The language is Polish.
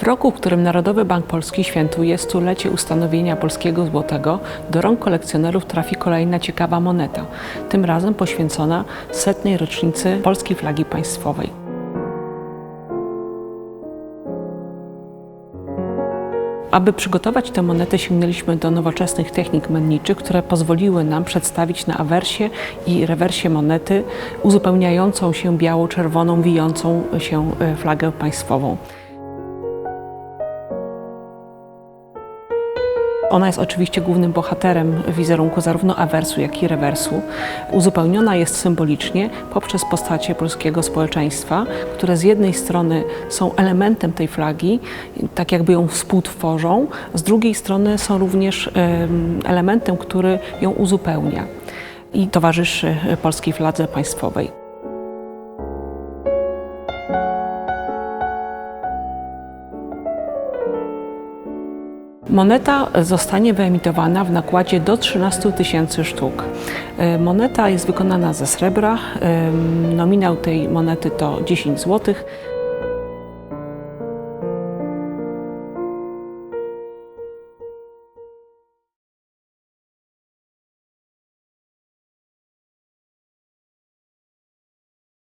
W roku, w którym Narodowy Bank Polski świętuje stulecie ustanowienia polskiego złotego, do rąk kolekcjonerów trafi kolejna ciekawa moneta, tym razem poświęcona setnej rocznicy polskiej flagi państwowej. Aby przygotować tę monetę, sięgnęliśmy do nowoczesnych technik menniczych, które pozwoliły nam przedstawić na awersie i rewersie monety uzupełniającą się biało-czerwoną, wijącą się e, flagę państwową. Ona jest oczywiście głównym bohaterem wizerunku zarówno awersu, jak i rewersu. Uzupełniona jest symbolicznie poprzez postacie polskiego społeczeństwa, które z jednej strony są elementem tej flagi, tak jakby ją współtworzą, z drugiej strony są również em, elementem, który ją uzupełnia i towarzyszy polskiej fladze państwowej. Moneta zostanie wyemitowana w nakładzie do 13 tysięcy sztuk. E, Moneta jest wykonana ze srebra. Em, Nominał tej monety to 10 zł.